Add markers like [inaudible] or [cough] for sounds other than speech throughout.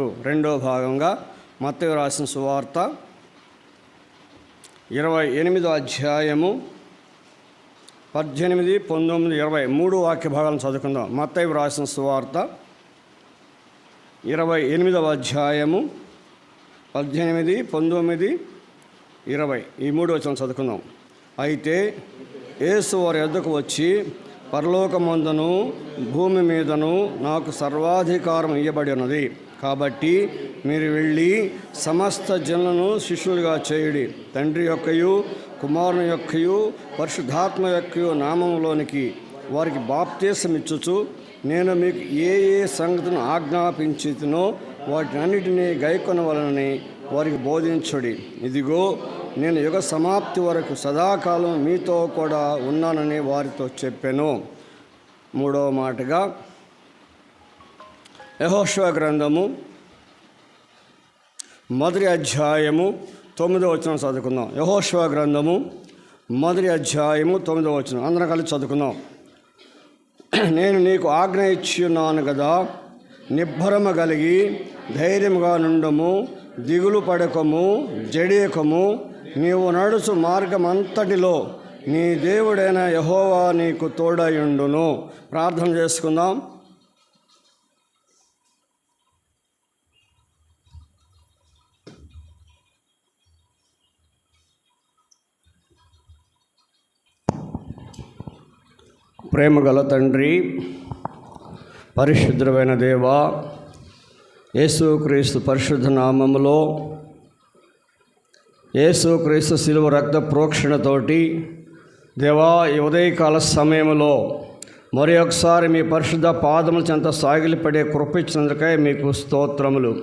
రెండో భాగంగా మత్తయ్య రాసిన సువార్త ఇరవై ఎనిమిదో అధ్యాయము పద్దెనిమిది పంతొమ్మిది ఇరవై మూడు వాక్య భాగాలను చదువుకుందాం. మత్తయ్య రాసిన సువార్త ఇరవై ఎనిమిదవ అధ్యాయము పద్దెనిమిది పంతొమ్మిది ఇరవై. ఈ మూడు వచ్చిన చదువుకుందాం. అయితే యేసు వారి ఎద్దకు వచ్చి పరలోకమందును భూమి మీదను నాకు సర్వాధికారం ఇవ్వబడి ఉన్నది. కాబట్టి మీరు వెళ్ళి సమస్త జనులను శిష్యులుగా చేయుడి. తండ్రి యొక్కయు కుమారుని యొక్కయు పరిశుద్ధాత్మ యొక్కయు నామంలోనికి వారికి బాప్తీసం ఇచ్చుచు నేను మీకు ఏ ఏ సంగతులను ఆజ్ఞాపించుతునో వాటినన్నిటినీ గైకొనవలనని వారికి బోధించుడి. ఇదిగో నేను యుగ సమాప్తి వరకు సదాకాలం మీతో కూడా ఉన్నానని వారితో చెప్పాను. మూడవ మాటగా యహోశ్వ గ్రంథము మొదటి అధ్యాయము తొమ్మిదో వచనం చదువుకుందాం. యహోశ్వ గ్రంథము మొదటి అధ్యాయము తొమ్మిదో వచనం. అందరం కలిసి చదువుకుందాం. నేను నీకు ఆజ్ఞ ఇచ్చి ఉన్నాను కదా నిబ్బరమ కలిగి ధైర్యముగా నుండము దిగులు పడకము జడియకము నీవు నడుచు మార్గమంతటిలో నీ దేవుడైన యహోవా నీకు తోడయుండును ప్రార్థన చేసుకుందాం. ప్రేమగల తండ్రి పరిశుద్ధమైన దేవా యేసుక్రీస్తు పరిశుద్ధ నామములో యేసుక్రీస్తు శిలువ రక్త ప్రోక్షణతోటి దేవా ఈ ఉదయకాల సమయంలో మరి ఒకసారి మీ పరిశుద్ధ పాదముల చెంత సాగిలిపడే కృపించినందుకై మీకు స్తోత్రములు.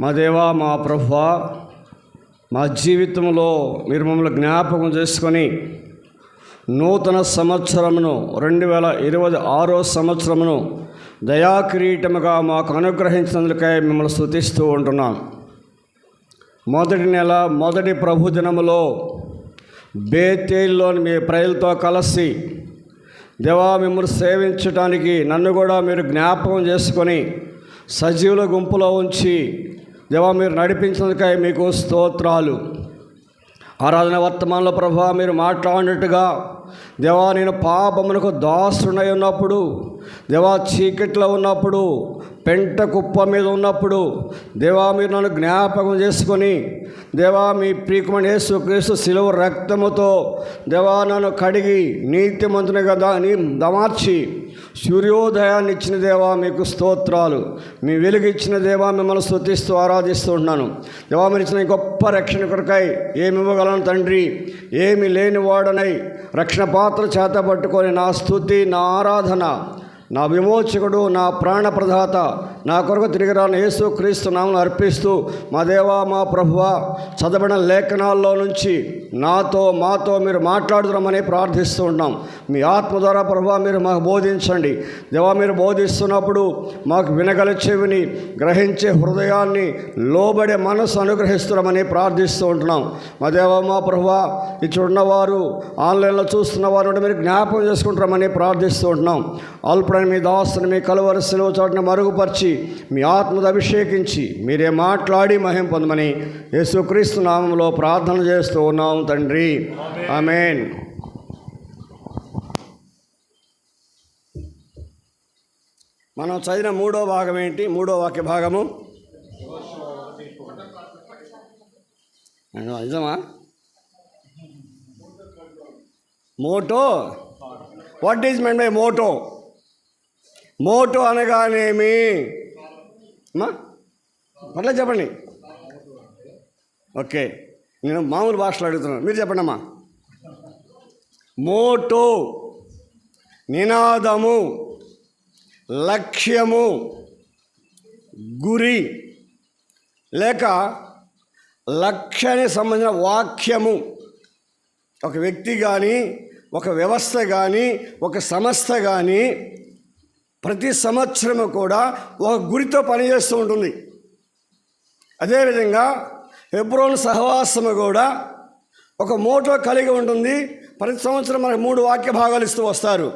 మా దేవా మా ప్రభు మా జీవితంలో మీరు మమ్మల్ని జ్ఞాపకం చేసుకొని నూతన సంవత్సరమును రెండు వేల ఇరవై ఆరో సంవత్సరమును దయాకిరీటముగా మాకు అనుగ్రహించినందుకై మిమ్మల్ని స్థుతిస్తూ ఉంటున్నాం. మొదటి నెల మొదటి ప్రభు దినములో బేతేల్లోని మీ ప్రజలతో కలిసి దేవా మిమ్మల్ని సేవించడానికి నన్ను కూడా మీరు జ్ఞాపకం చేసుకొని సజీవుల గుంపులో ఉంచి దేవా మీరు నడిపించినందుకై మీకు స్తోత్రాలు. ఆరాధన వర్తమానంలో ప్రభా మీరు మాట్లాడినట్టుగా దేవా నేను పాపమునకు దాసునై ఉన్నప్పుడు దేవా చీకట్లో ఉన్నప్పుడు పెంట కుప్ప మీద ఉన్నప్పుడు దేవా మీరు నన్ను జ్ఞాపకం చేసుకొని దేవా మీ ప్రియకుమని యేసు క్రీస్తు శిలువ రక్తముతో దేవా నన్ను కడిగి నీతిమంతునిగా దా నీ దమార్చి సూర్యోదయాన్ని ఇచ్చిన దేవా మీకు స్తోత్రాలు. మీ వెలుగు ఇచ్చిన దేవా మిమ్మల్ని స్థుతిస్తూ ఆరాధిస్తూ ఉన్నాను దేవా మీరు ఇచ్చిన గొప్ప రక్షణ కొరకై ఏమి ఇవ్వగలను తండ్రి? ఏమి లేని వాడనై రక్షణ పాత్ర చేత పట్టుకొని నా స్తుతి నా ఆరాధన నా విమోచకుడు నా ప్రాణ ప్రధాత నా కొరకు తిరిగి రాను యేసు క్రీస్తు నామను అర్పిస్తూ మా దేవా మా ప్రభువ చదవడం లేఖనాల్లో నుంచి నాతో మాతో మీరు మాట్లాడుతున్నామని ప్రార్థిస్తూ ఉన్నాం. మీ ఆత్మ ద్వారా ప్రభు మీరు మాకు బోధించండి. దేవా మీరు బోధిస్తున్నప్పుడు మాకు వినగల చెవిని గ్రహించే హృదయాన్ని లోబడే మనసు అనుగ్రహిస్తున్నామని ప్రార్థిస్తూ ఉంటున్నాం. మా దేవా మా ప్రభువ ఇచ్చున్నవారు ఆన్లైన్లో చూస్తున్న వారు మీరు జ్ఞాపకం చేసుకుంటున్నామని ప్రార్థిస్తూ ఉంటున్నాం. అల్పుడని మీ దాసుని మీ కలువరి సెలవు చోటున మరుగుపరిచి మీ ఆత్మను అభిషేకించి మీరే మాట్లాడి మహిం పొందమని యేసుక్రీస్తు నామంలో ప్రార్థన చేస్తూ ఉన్నాం తండ్రి. ఆమెన్. మనం చదివిన మూడో భాగం ఏంటి? మూడో వాక్య భాగము. నిజమా? Motto. What is meant by motto motto అనగానేమి? మరలా చెప్పండి. ఓకే నేను మామూలు భాషలో అడుగుతున్నాను మీరు చెప్పండి అమ్మా. మోటో నినాదము లక్ష్యము గురి లేక లక్ష్యానికి సంబంధించిన వాక్యము. ఒక వ్యక్తి కానీ ఒక వ్యవస్థ కానీ ఒక సంస్థ కానీ ప్రతి సంవత్సరము కూడా ఒక గురితో పనిచేస్తూ ఉంటుంది. అదేవిధంగా హెబ్రోన్ సహవాసము కూడా ఒక మోటో కలిగి ఉంటుంది. ప్రతి సంవత్సరం మనకు మూడు వాక్య భాగాలు ఇస్తూ వస్తారు.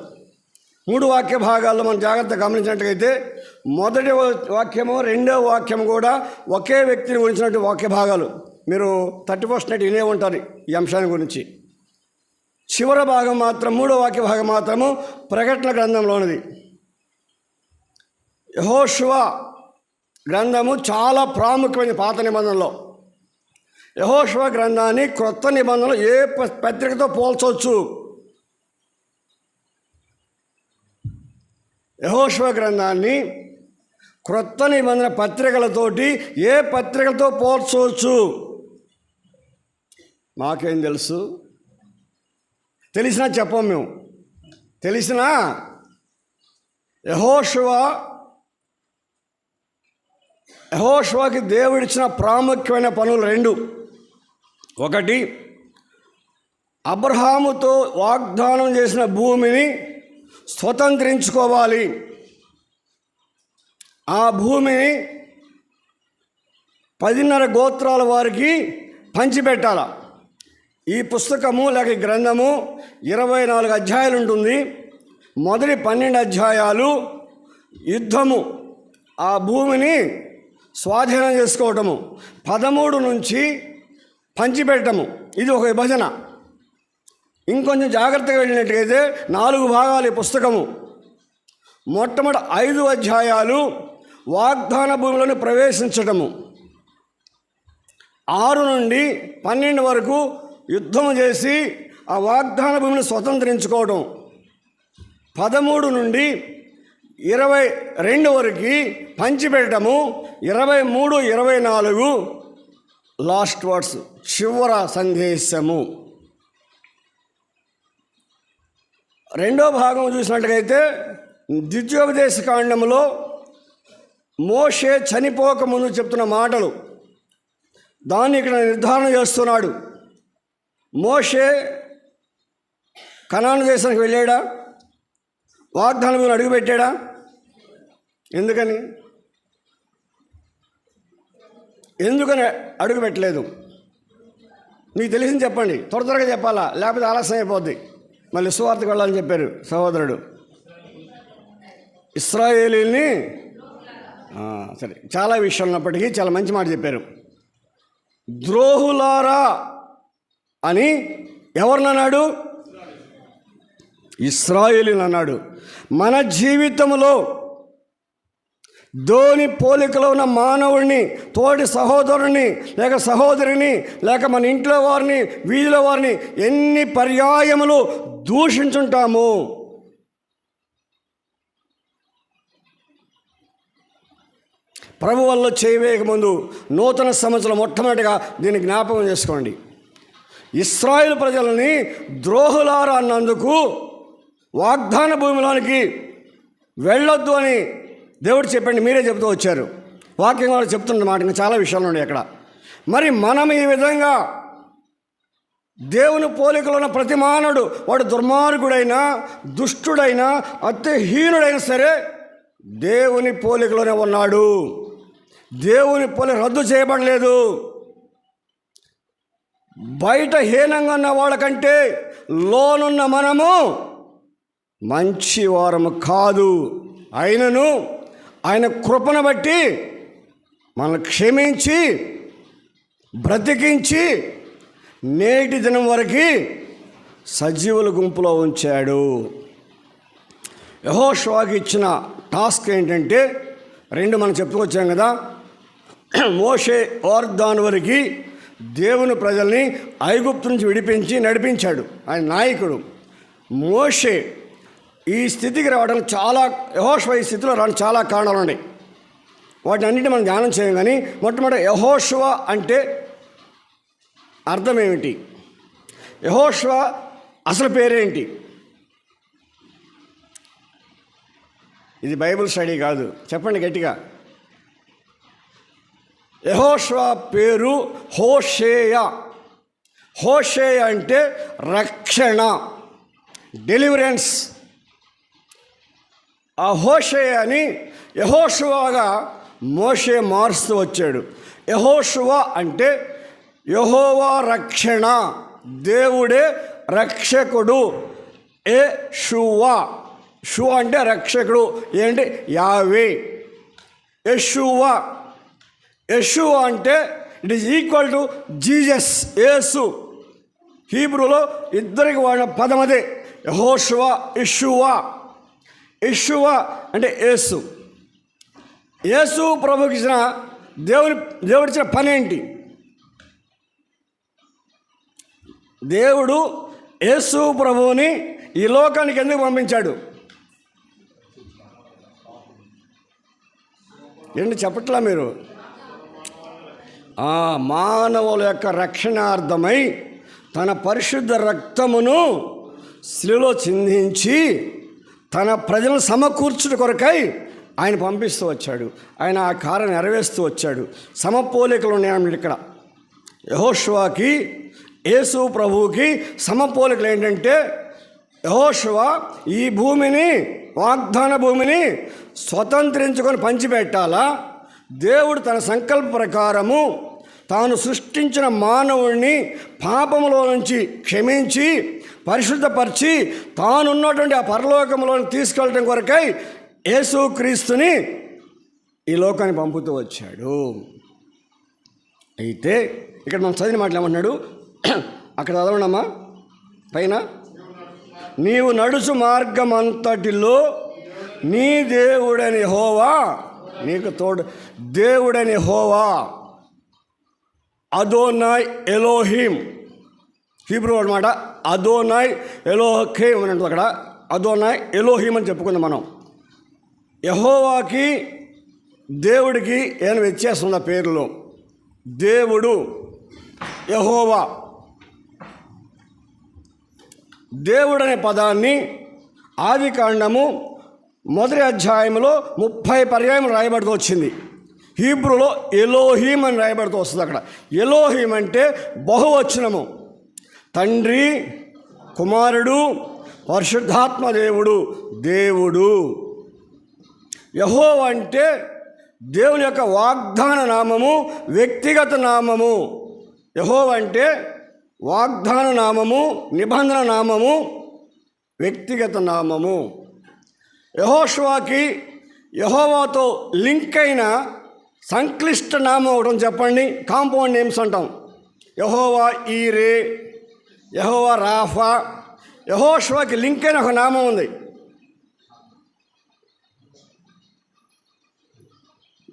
మూడు వాక్య భాగాల్లో మనం జాగ్రత్త గమనించినట్లయితే మొదటి వాక్యము రెండో వాక్యం కూడా ఒకే వ్యక్తిని గురించినటువంటి వాక్య భాగాలు. మీరు థర్టీ ఫస్ట్ నైట్ వినే ఉంటారు ఈ అంశాన్ని గురించి. చివరి భాగం మాత్రం మూడో వాక్య భాగం మాత్రము ప్రకటన గ్రంథంలోనిది యహోశివ గ్రంథము చాలా ప్రాముఖ్యమైన పాత నిబంధనలో. యహోశివ గ్రంథాన్ని క్రొత్త నిబంధనలు ఏ ప- పత్రికతో పోల్చవచ్చు? యహోశివ గ్రంథాన్ని క్రొత్త నిబంధన పత్రికలతోటి ఏ పత్రికలతో పోల్చవచ్చు? మాకేం తెలుసు? తెలిసినా చెప్పం మేము. తెలిసినా యహోశివ యహోష్వాకి దేవుడిచ్చిన ప్రాముఖ్యమైన పనులు రెండు. ఒకటి అబ్రహాముతో వాగ్దానం చేసిన భూమిని స్వతంత్రించుకోవాలి. ఆ భూమిని పదిన్నర గోత్రాల వారికి పంచిపెట్టాల. ఈ పుస్తకము లేక గ్రంథము ఇరవై నాలుగు అధ్యాయాలు ఉంటుంది. మొదటి పన్నెండు అధ్యాయాలు యుద్ధము. ఆ భూమిని స్వాధీనం చేసుకోవటము పదమూడు నుంచి పంచిపెట్టము. ఇది ఒక విభజన. ఇంకొంచెం జాగ్రత్తగా వెళ్ళినట్టుగైతే నాలుగు భాగాలు ఈ పుస్తకము. మొట్టమొదటి ఐదు అధ్యాయాలు వాగ్దాన భూమిలోని ప్రవేశించటము. ఆరు నుండి పన్నెండు వరకు యుద్ధం చేసి ఆ వాగ్దాన భూమిని స్వతంత్రించుకోవడం పదమూడు నుండి ఇరవై రెండు వరకు పంచిపెట్టము. ఇరవై మూడు ఇరవై నాలుగు. లాస్ట్ వర్డ్స్ చివర సందేశము. రెండో భాగం చూసినట్లయితే ద్వితీయోపదేశ కాండంలో మోషే చనిపోక ముందు చెప్తున్న మాటలు. దాన్ని ఇక్కడ నిర్ధారణ చేస్తున్నాడు. మోషే కణాను దేశానికి వెళ్ళాడా? వాగ్దానం అడుగుపెట్టాడా? ఎందుకని? ఎందుకని అడుగుపెట్టలేదు? మీకు తెలిసింది చెప్పండి. త్వర త్వరగా చెప్పాలా? లేకపోతే ఆలస్యం అయిపోద్ది. మళ్ళీ సువార్తకు వెళ్ళాలని చెప్పారు సహోదరుడు. ఇస్రాయేలీని సరే చాలా విషయాలు ఉన్నప్పటికీ చాలా మంచి మాట చెప్పారు. ద్రోహులారా అని ఎవరినన్నాడు ఇస్రాయేలీని అన్నాడు. మన జీవితంలో ధోని పోలికలో ఉన్న మానవుడిని తోటి సహోదరుని లేక సహోదరిని లేక మన ఇంట్లో వారిని వీధిలో వారిని ఎన్ని పర్యాయములు దూషించుంటాము. ప్రభు వల్ల చేయవేయక ముందు నూతన సంవత్సరం మొట్టమొదటిగా దీన్ని జ్ఞాపకం చేసుకోండి. ఇస్రాయిల్ ప్రజలని ద్రోహులారా అన్నందుకు వాగ్దాన భూమిలోనికి వెళ్ళొద్దు అని దేవుడు చెప్పండి మీరే చెబుతూ వచ్చారు. వాక్యం కూడా చెప్తున్న మాట ఇంకా చాలా విషయాలు ఉన్నాయి అక్కడ. మరి మనం ఈ విధంగా దేవుని పోలికలో ఉన్న ప్రతి మానవుడు వాడు దుర్మార్గుడైనా దుష్టుడైనా అత్యహీనుడైనా సరే దేవుని పోలికలోనే ఉన్నాడు. దేవుని పోలిక రద్దు చేయబడలేదు. బయట హీనంగా ఉన్న వాళ్ళకంటే లోనున్న మనము మంచి వారము కాదు. అయినను ఆయన కృపను బట్టి మనల్ని క్షమించి బ్రతికించి నేటి దినం వరకు సజీవుల గుంపులో ఉంచాడు. యహోష్వాకి ఇచ్చిన టాస్క్ ఏంటంటే రెండు మనం చెప్పుకొచ్చాం కదా మోషే ఓర్దాన్ వరకు దేవుని ప్రజల్ని ఐగుప్తు నుంచి విడిపించి నడిపించాడు. ఆయన నాయకుడు. మోషే ఈ స్థితికి రావడానికి చాలా యహోష్వ ఈ స్థితిలో రావడానికి చాలా కారణాలు ఉన్నాయి వాటిని అన్నింటినీ మనం ధ్యానం చేయం కానీ మొట్టమొదటి యహోష్వ అంటే అర్థం ఏమిటి యహోష్వ అసలు పేరేంటి? ఇది బైబిల్ స్టడీ కాదు. చెప్పండి గట్టిగా. యహోష్వా పేరు హోషేయ. హోషేయ అంటే రక్షణ డెలివరెన్స్. ఆ హోషే అని యహోషువాగా మోషే మారుస్తూ వచ్చాడు. యహోషువా అంటే యహోవా రక్షణ దేవుడే రక్షకుడు. ఏ షువా షు అంటే రక్షకుడు. ఏంటి? యావే. యశువా యశు అంటే it is equal to Jesus Yesu. హీబ్రూలో ఇద్దరికి వాడిన పదం అదే. యహోషువ ఇషువా ఇషువ అంటే యేసు. యేసు ప్రభుకి ఇచ్చిన దేవుని దేవుడిచ్చిన పని ఏంటి దేవుడు యేసు ప్రభువుని ఈ లోకానికి ఎందుకు పంపించాడు? ఏంటి చెప్పట్లా మీరు? ఆ మానవుల యొక్క రక్షణార్థమై తన పరిశుద్ధ రక్తమును స్త్రీలో చిందించి తన ప్రజలను సమకూర్చుట కొరకై ఆయన పంపిస్తూ వచ్చాడు. ఆయన ఆ కార్యం నెరవేరుస్తూ వచ్చాడు. సమపోలికలు ఉన్నాయి ఇక్కడ. యహోష్వాకి యేసు ప్రభువుకి సమపోలికలు ఏంటంటే యహోష్వ ఈ భూమిని వాగ్దాన భూమిని స్వతంత్రించుకొని పంచిపెట్టాలా. దేవుడు తన సంకల్ప ప్రకారము తాను సృష్టించిన మానవుడిని పాపములో నుంచి క్షమించి పరిశుద్ధపరిచి తానున్నటువంటి ఆ పరలోకంలోని తీసుకెళ్ళటం కొరకై యేసుక్రీస్తుని ఈ లోకాన్ని పంపుతూ వచ్చాడు. అయితే ఇక్కడ మనం చదివిన మాటలు ఏమన్నాడు అక్కడ చదవనమ్మా. పైన. నీవు నడుచు మార్గం అంతటిలో నీ దేవుడని హోవా నీకు తోడు దేవుడని హోవా అదోనాయ్ ఎలోహిం. హీబ్రూ అనమాట అదోనాయ్ ఎలోహేమ్ అని ఉంటుంది అక్కడ అదోనాయ్ ఎలోహీమ్ అని చెప్పుకుందాం మనం. యహోవాకి దేవుడికి ఏం వ్యత్యాసం ఉందా పేర్లు? దేవుడు యహోవా. దేవుడు అనే పదాన్ని ఆది కాండము మొదటి అధ్యాయంలో ముప్పై పర్యాయం రాయబడుతూ వచ్చింది. హీబ్రూలో ఎలోహీమ్ అని రాయబడుతూ వస్తుంది అక్కడ. ఎలోహీమ్ అంటే బహువచనము. తండ్రి కుమారుడు పరిశుద్ధాత్మ దేవుడు దేవుడు. యహో అంటే దేవుని యొక్క వాగ్దాన నామము వ్యక్తిగత నామము. యహో అంటే వాగ్దాన నామము నిబంధన నామము వ్యక్తిగత నామము. యహోష్వాకి యహోవాతో లింక్ అయిన సంక్లిష్ట నామం ఒకటి చెప్పండి కాంపౌండ్ నేమ్స్ అంటాం. యహోవా ఈ రే యహోవా రాఫా యహోష్వాకి లింక్ అయిన ఒక నామం ఉంది.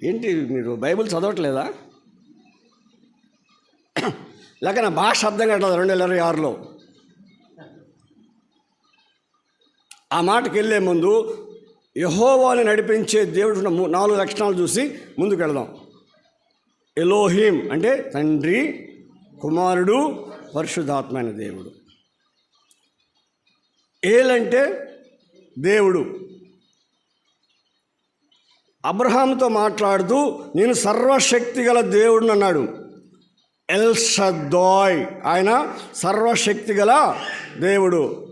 ఏంటి మీరు బైబిల్ చదవట్లేదా? లేక నా భాష అర్థం కట్టదు రెండు వేల ఇరవై ఆరులో. ఆ మాటకి వెళ్ళే ముందు యహోవాని నడిపించే దేవుడు మూ- నాలుగు లక్షణాలు చూసి ముందుకు వెళదాం. ఎలోహీం అంటే తండ్రి కుమారుడు పరిశుద్ధాత్మైన దేవుడు. ఏలంటే దేవుడు. అబ్రహాంతో మాట్లాడుతూ నేను సర్వశక్తి గల దేవుడిని అన్నాడు. ఎల్ ఆయన సర్వశక్తి గల దేవుడు.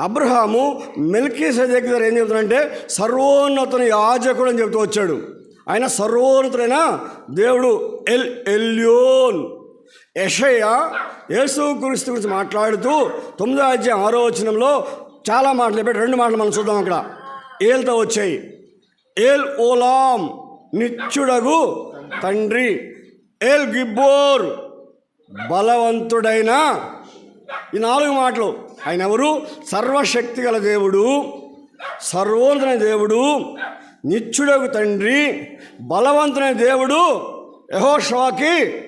అబ్రహాము మెల్కీ దగ్గర ఏం చెబుతున్నాడంటే సర్వోన్నతుని యాజకుడు అని చెబుతూ వచ్చాడు. ఆయన సర్వోన్నతుడైన దేవుడు ఎల్ ఎల్యోన్. యషయ యేసు క్రీస్తు గురించి మాట్లాడుతూ తొమ్మిదో అధ్యాయం ఆరో వచనంలో చాలా మాటలు చెప్పాడు. రెండు మాటలు మనం చూద్దాం అక్కడ. ఏల్తో వచ్చాయి. ఏల్ ఓలాం నిత్యుడగు తండ్రి. ఏల్ గిబ్బోర్ బలవంతుడైన. ఈ నాలుగు మాటలు. ఆయన ఎవరు? సర్వశక్తి గల దేవుడు సర్వోన్నతన దేవుడు నిత్యుడగు తండ్రి బలవంతుడైన దేవుడు యహోషాకి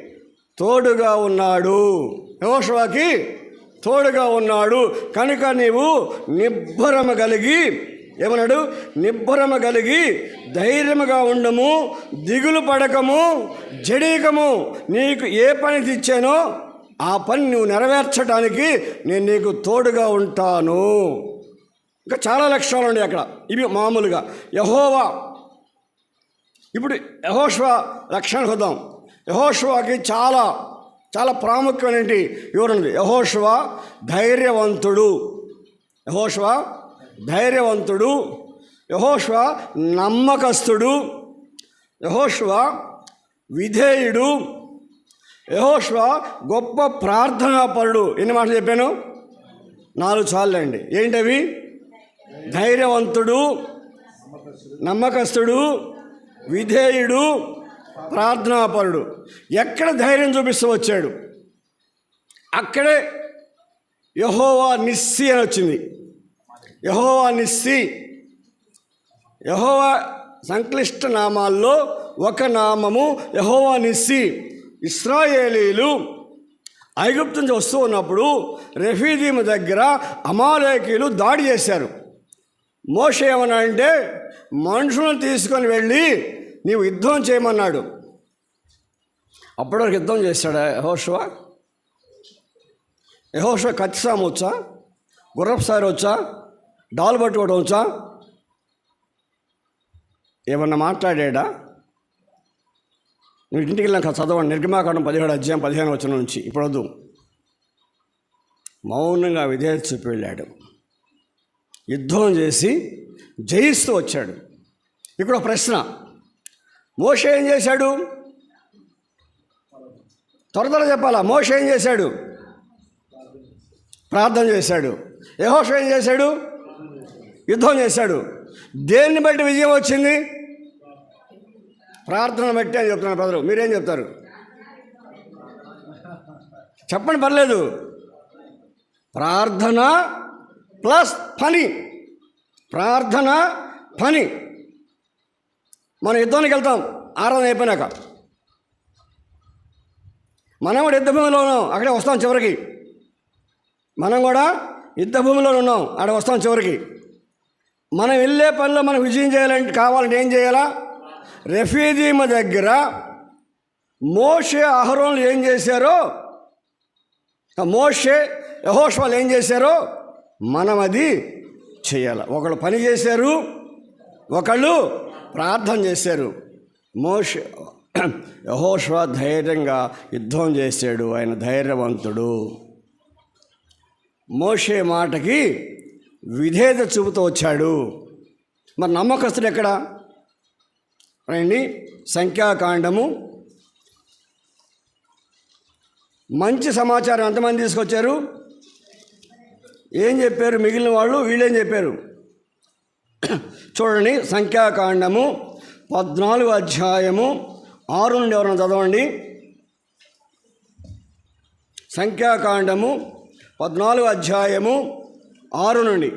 తోడుగా ఉన్నాడు. యహోషవాకి తోడుగా ఉన్నాడు. కనుక నీవు నిబ్బరమ కలిగి ఏమన్నాడు? నిబ్బరమ కలిగి ధైర్యముగా ఉండము దిగులు పడకము జడీకము. నీకు ఏ పని తెచ్చానో ఆ పని నువ్వు నెరవేర్చడానికి నేను నీకు తోడుగా ఉంటాను. ఇంకా చాలా లక్షణాలు ఉన్నాయి అక్కడ. ఇవి మామూలుగా. యహోవా. ఇప్పుడు యహోష్వ లక్షణాలు చూద్దాం యహోష్వాకి చాలా చాలా ప్రాముఖ్యమైన వివరణ యహోష్వ ధైర్యవంతుడు. యహోష్వ ధైర్యవంతుడు. యహోష్వ నమ్మకస్తుడు. యహోష్వ విధేయుడు. యహోష్వ గొప్ప ప్రార్థనాపరుడు ఎన్ని మాటలు చెప్పాను? నాలుగు చాలండి ఏంటవి? ధైర్యవంతుడు నమ్మకస్తుడు విధేయుడు ప్రార్థనాపరుడు ఎక్కడ ధైర్యం చూపిస్తూ వచ్చాడు? అక్కడే యహోవా నిస్సి అని వచ్చింది. యహోవా నిస్సి. యహోవా సంక్లిష్ట నామాల్లో ఒక నామము యహోవా నిస్సి. ఇస్రాయేలీలు ఐగుప్తు నుంచి వస్తూ ఉన్నప్పుడు రెఫీదీం దగ్గర అమాలేకీలు దాడి చేశారు. మోష ఏమన్నా అంటే మనుషులను తీసుకొని వెళ్ళి నీవు యుద్ధం చేయమన్నాడు. అప్పటివరకు యుద్ధం చేశాడా యహోషువ? యహోషువ కత్తిసాం వచ్చా? గుర్రపు సారి వచ్చా? డాల్ పట్టుకోవడం వచ్చా? ఏమన్నా మాట్లాడాడా? నువ్వు ఇంటికి వెళ్ళాక చదవండి. నిర్గమాకాండం పదిహేడు అధ్యాయం పదిహేను వచ్చిన నుంచి. ఇప్పుడు వద్దు. మౌనంగా విధేయత చూపి వెళ్ళాడు. యుద్ధం చేసి జయిస్తూ వచ్చాడు. ఇక్కడ ప్రశ్న. మోష ఏం చేశాడు? త్వర త్వర చెప్పాలా? మోష ఏం చేశాడు? ప్రార్థన చేశాడు. యహోష ఏం చేశాడు? యుద్ధం చేశాడు. దేన్ని బట్టి విజయం వచ్చింది? ప్రార్థన బట్టి అని చెప్తున్నారు బ్రదరు. మీరేం చెప్తారు? చెప్పండి పర్లేదు. ప్రార్థన ప్లస్ పని. ప్రార్థన పని. మనం యుద్ధానికి వెళ్తాం. ఆరాధన అయిపోయినాక. మనం కూడా యుద్ధ భూమిలో ఉన్నాం. అక్కడే వస్తాం చివరికి. మనం కూడా యుద్ధ భూమిలో ఉన్నాం. అక్కడ వస్తాం చివరికి. మనం వెళ్ళే పనిలో మనం విజయం చేయాలంటే కావాలంటే ఏం చేయాలా? రెఫ్యూజీమ దగ్గర మోషే అహరోన్లు ఏం చేశారో? మోషే యహోష్ వాళ్ళు ఏం చేశారో? మనం అది చేయాలి. ఒకళ్ళు పని చేశారు. ఒకళ్ళు ప్రార్థన చేశారు. మోష యహోష్వ ధైర్యంగా యుద్ధం చేశాడు. ఆయన ధైర్యవంతుడు. మోషే మాటకి విధేత చూపుతూ వచ్చాడు. మరి నమ్మకస్తుడు ఎక్కడ? రండి సంఖ్యాకాండము. మంచి సమాచారం ఎంతమంది తీసుకొచ్చారు? ఏం చెప్పారు? మిగిలిన వాళ్ళు వీళ్ళేం చెప్పారు? చూడండి సంఖ్యాకాండము పద్నాలుగు అధ్యాయము ఆరు నుండి ఎవరైనా చదవండి. సంఖ్యాకాండము పద్నాలుగు అధ్యాయము ఆరు నుండి.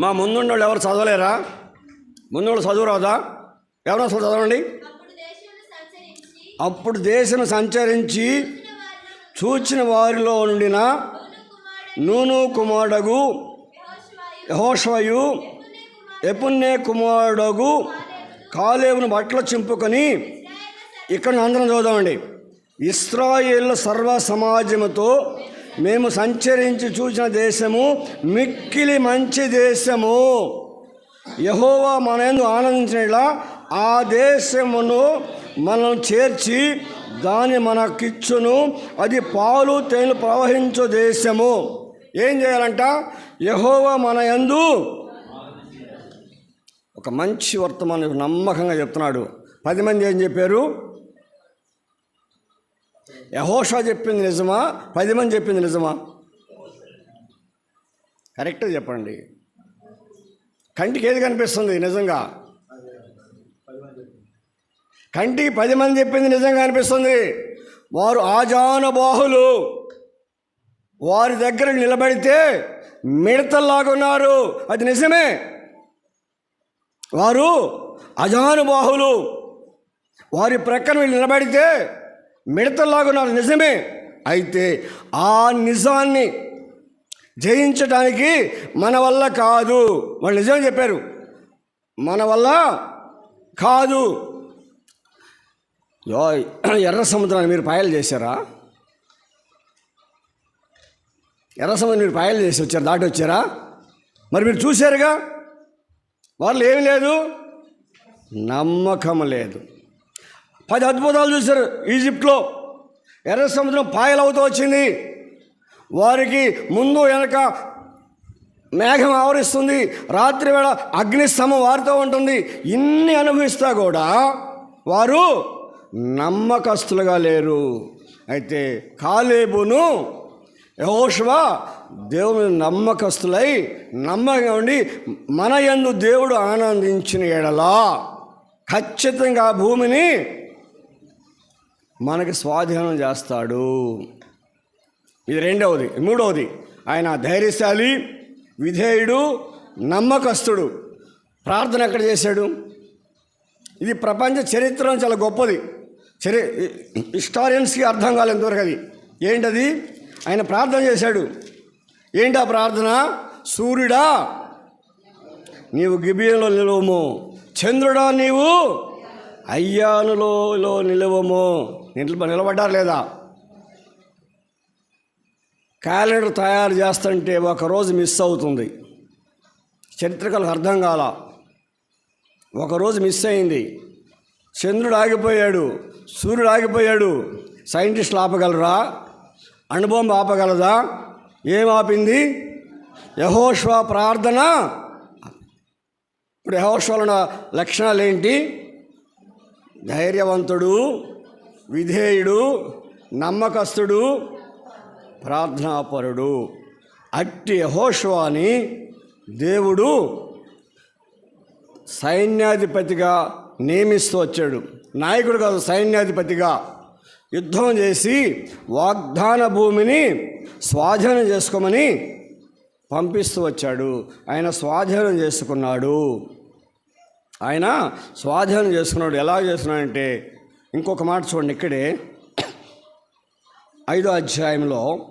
మా ముందుండోళ్ళు ఎవరు చదవలేరా? ముందుండోళ్ళు చదువు రాదా? ఎవరు అసలు చదవండి? అప్పుడు దేశం సంచరించి చూచిన వారిలో ఉండిన నూను కుమారుడు కుమారుడగు యెహోషువయు కుమారుడు కుమారుడగు కాలేవును బట్టలు చింపుకొని ఇక్కడ అందరం చూద్దామండి ఇస్రాయేల్ సర్వ సమాజముతో మేము సంచరించి చూసిన దేశము మిక్కిలి మంచి దేశము. యహోవా మన యందు ఆనందించినలా ఆ దేశమును మనం చేర్చి దాన్ని మనకిచ్చును. అది పాలు తేనెలు ప్రవహించు దేశము. ఏం చేయాలంట? యహోవా మన యందు ఒక మంచి వర్తమానం నమ్మకంగా చెప్తున్నాడు. పది మంది ఏం చెప్పారు? యహోషా చెప్పింది నిజమా? పది మంది చెప్పింది నిజమా? కరెక్ట్గా చెప్పండి. కంటికి ఏది కనిపిస్తుంది? నిజంగా. కంటికి పది మంది చెప్పింది నిజంగా అనిపిస్తుంది. వారు ఆజానబాహులు. వారి దగ్గర నిలబడితే మిడతల్లాగున్నారు అది నిజమే. వారు అజానుబాహులు వారి ప్రక్కన వీళ్ళు నిలబడితే మిడతల్లాగున్నారు నిజమే. అయితే ఆ నిజాన్ని జయించడానికి మన వల్ల కాదు. వాళ్ళు నిజం చెప్పారు. మన వల్ల కాదు. యో [clears throat] ఎర్ర సముద్రాన్ని మీరు పాయలు చేశారా? ఎర్ర సముద్రం మీరు పాయలు చేసి వచ్చారు దాటి వచ్చారా? మరి మీరు చూశారుగా? వాళ్ళు ఏమి లేదు? నమ్మకం లేదు. పది అద్భుతాలు చూశారు ఈజిప్ట్లో. ఎర్ర సముద్రం పాయలవుతూ వచ్చింది. వారికి ముందు వెనక మేఘం ఆవరిస్తుంది. రాత్రి వేళ అగ్నిస్తంభం వారితో ఉంటుంది. ఇన్ని అనుభవిస్తా కూడా వారు నమ్మకస్తులుగా లేరు. అయితే కాలేబును యహోషువ దేవుని నమ్మకస్తులై నమ్మకంగా ఉండి మన యందు దేవుడు ఆనందించిన ఎడలా ఖచ్చితంగా ఆ భూమిని మనకి స్వాధీనం చేస్తాడు. ఇది రెండవది. మూడవది ఆయన ధైర్యశాలి విధేయుడు నమ్మకస్తుడు. ప్రార్థన ఎక్కడ చేశాడు? ఇది ప్రపంచ చరిత్ర చాలా గొప్పది. చరి హిస్టారియన్స్కి అర్థం కాలేదు ఇంతవరకు అది. ఏంటది? ఆయన ప్రార్థన చేశాడు. ఏంటి ఆ ప్రార్థన? సూర్యుడా నీవు గిబియంలో నిలవము. చంద్రుడా నీవు అయ్యానులో నిలవము. నిలబ నిలబడ్డారు లేదా? క్యాలెండర్ తయారు చేస్తుంటే ఒకరోజు మిస్ అవుతుంది. చరిత్రకలకు అర్థం కాల. ఒకరోజు మిస్ అయింది. చంద్రుడు ఆగిపోయాడు సూర్యుడు ఆగిపోయాడు. సైంటిస్టులు ఆపగలరా? అణుబొమ్మ ఆపగలదా? ఏం ఆపింది? యహోష్వ ప్రార్థన. ఇప్పుడు యహోష్వలో లక్షణాలు ఏంటి? ధైర్యవంతుడు విధేయుడు నమ్మకస్తుడు ప్రార్థనాపరుడు. అట్టి యహోష్వాని దేవుడు సైన్యాధిపతిగా నియమిస్తూ వచ్చాడు. నాయకుడు కాదు సైన్యాధిపతిగా యుద్ధం చేసి వాగ్దాన భూమిని స్వాధీనం చేసుకోమని పంపిస్తూ వచ్చాడు. ఆయన స్వాధీనం చేసుకున్నాడు. ఆయన స్వాధీనం చేసుకున్నాడు. ఎలా చేస్తున్నాడంటే ఇంకొక మాట చూడండి ఇక్కడే. ఐదో అధ్యాయంలో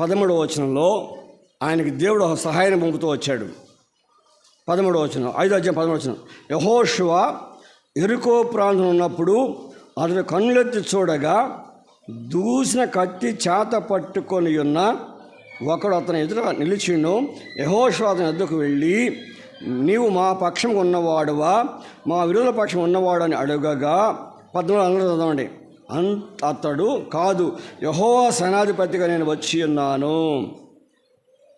పదమూడవ వచనంలో ఆయనకి దేవుడు సహాయాన్ని సహాయం పంపుతూ వచ్చాడు. పదమూడవ వచనం ఐదో అధ్యాయం పదమూడు వచనం. యహోశివ ఎరుకో ప్రాంతం ఉన్నప్పుడు అతడు కన్నులెత్తి చూడగా దూసిన కత్తి చేత పట్టుకొని ఉన్న ఒకడు అతని ఎదుట నిలిచిండు. యహోశివ అతని ఎద్దుకు వెళ్ళి నీవు మా పక్షం ఉన్నవాడువా? మా విరోధ పక్షం ఉన్నవాడు అని అడగగా పద్నాలుగు అందరూ చదవండి. అంత అతడు కాదు యహోవా సేనాధిపతిగా నేను వచ్చి ఉన్నాను.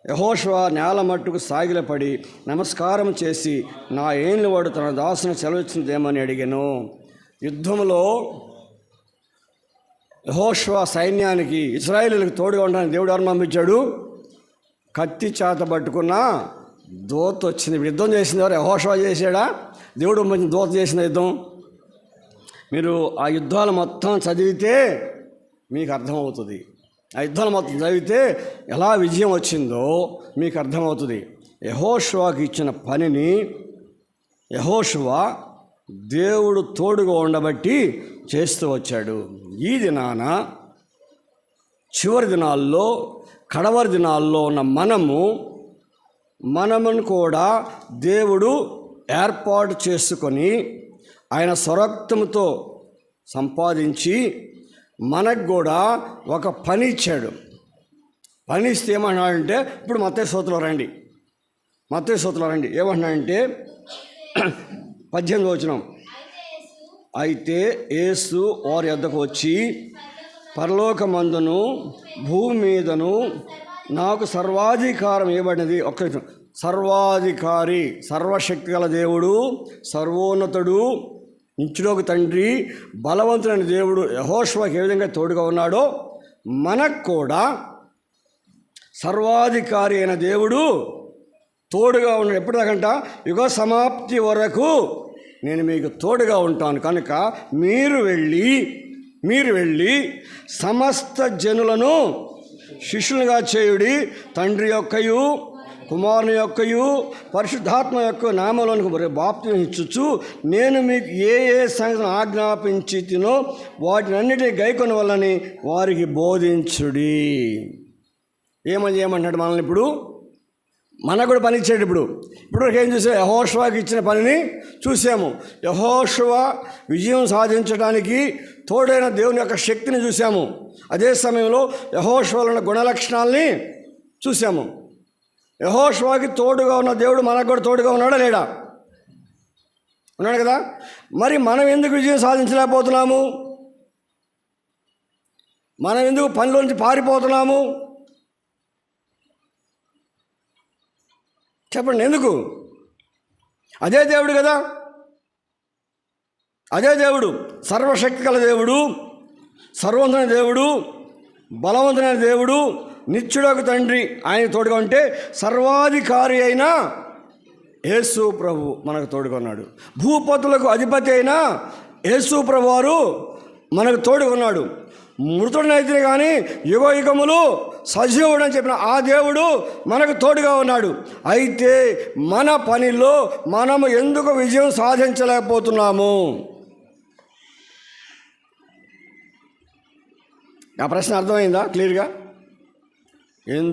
యహోషువ నేల మట్టుకు సాగిలపడి నమస్కారం చేసి నా ఏళ్ళు వాడు తన దాసును సెలవిచ్చిందేమని అడిగాను. యుద్ధంలో యహోషువ సైన్యానికి ఇస్రాయేలీలకు తోడుగా ఉండడానికి దేవుడు ఎవరు పంపించాడు? కత్తి చేత పట్టుకున్న దోత వచ్చింది. యుద్ధం చేసింది ఎవరు? యహోషువ చేశాడా? దేవుడు మంచి దోత చేసిన యుద్ధం. మీరు ఆ యుద్ధాలు మొత్తం చదివితే మీకు అర్థమవుతుంది. ఆ యుద్ధాలు మొత్తం చదివితే ఎలా విజయం వచ్చిందో మీకు అర్థమవుతుంది. యహోషువాకి ఇచ్చిన పనిని యహోషువ దేవుడు తోడుగా ఉండబట్టి చేస్తూ వచ్చాడు. ఈ దినాన చివరి దినాల్లో కడవరి దినాల్లో ఉన్న మనము మనమును కూడా దేవుడు ఏర్పాటు చేసుకొని ఆయన స్వరక్తంతో సంపాదించి మనకు కూడా ఒక పని ఇచ్చాడు. పని ఇస్తే ఏమన్నాడంటే ఇప్పుడు మత్తే సోతులో రండి. మత్తే సోతులో రండి. ఏమన్నాడంటే పద్దెనిమిది వచ్చినాం అయితే ఏసు వారి వద్దకు వచ్చి పరలోకమందును భూమి మీదను నాకు సర్వాధికారం ఇవ్వబడినది ఒక్క సర్వాధికారి సర్వశక్తి గల దేవుడు సర్వోన్నతుడు నిత్యులోకి తండ్రి బలవంతుడైన దేవుడు యహోష్వాకి ఏ విధంగా తోడుగా ఉన్నాడో మనకు కూడా సర్వాధికారి అయిన దేవుడు తోడుగా ఉన్నాడు. ఎప్పటిదాకంట? యుగ సమాప్తి వరకు నేను మీకు తోడుగా ఉంటాను. కనుక మీరు వెళ్ళి మీరు వెళ్ళి సమస్త జనులను శిష్యులుగా చేయుడి తండ్రి యొక్కయు కుమారుని యొక్కయు పరిశుద్ధాత్మ యొక్క నామలోనికి బాప్తి ఇచ్చుచు నేను మీకు ఏ ఏ సంగతిని ఆజ్ఞాపించి తినో వాటినన్నిటిని గైకొని వల్లని వారికి బోధించుడి. ఏమని చేయమంటాడు మనల్ని ఇప్పుడు? మనకు కూడా పని ఇచ్చాడు ఇప్పుడు. ఇప్పుడు ఏం చూసాం? యహోష్వాకి ఇచ్చిన పనిని చూసాము. యహోష్వ విజయం సాధించడానికి తోడైన దేవుని యొక్క శక్తిని చూసాము. అదే సమయంలో యహోష్వలో గుణలక్షణాలని చూసాము. యహోష్వాకి తోడుగా ఉన్న దేవుడు మనకు కూడా తోడుగా ఉన్నాడా లేడా? ఉన్నాడు కదా? మరి మనం ఎందుకు విజయం సాధించలేకపోతున్నాము? మనం ఎందుకు పనిలోంచి పారిపోతున్నాము? చెప్పండి ఎందుకు? అదే దేవుడు కదా? అదే దేవుడు సర్వశక్తి కల దేవుడు సర్వంతుని దేవుడు బలవంతుడైన దేవుడు నిత్యుడొక తండ్రి ఆయన తోడుగా ఉంటే సర్వాధికారి అయిన యేసు ప్రభు మనకు తోడుగా ఉన్నాడు. భూపతులకు అధిపతి అయిన యేసు ప్రభు వారు మనకు తోడుగా ఉన్నాడు. మృతుడనైతే కానీ యుగ యుగములు సజీవుడు అని చెప్పిన ఆ దేవుడు మనకు తోడుగా ఉన్నాడు. అయితే మన పనిలో మనము ఎందుకు విజయం సాధించలేకపోతున్నాము? ఆ ప్రశ్న అర్థమైందా? క్లియర్గా? হিন্দু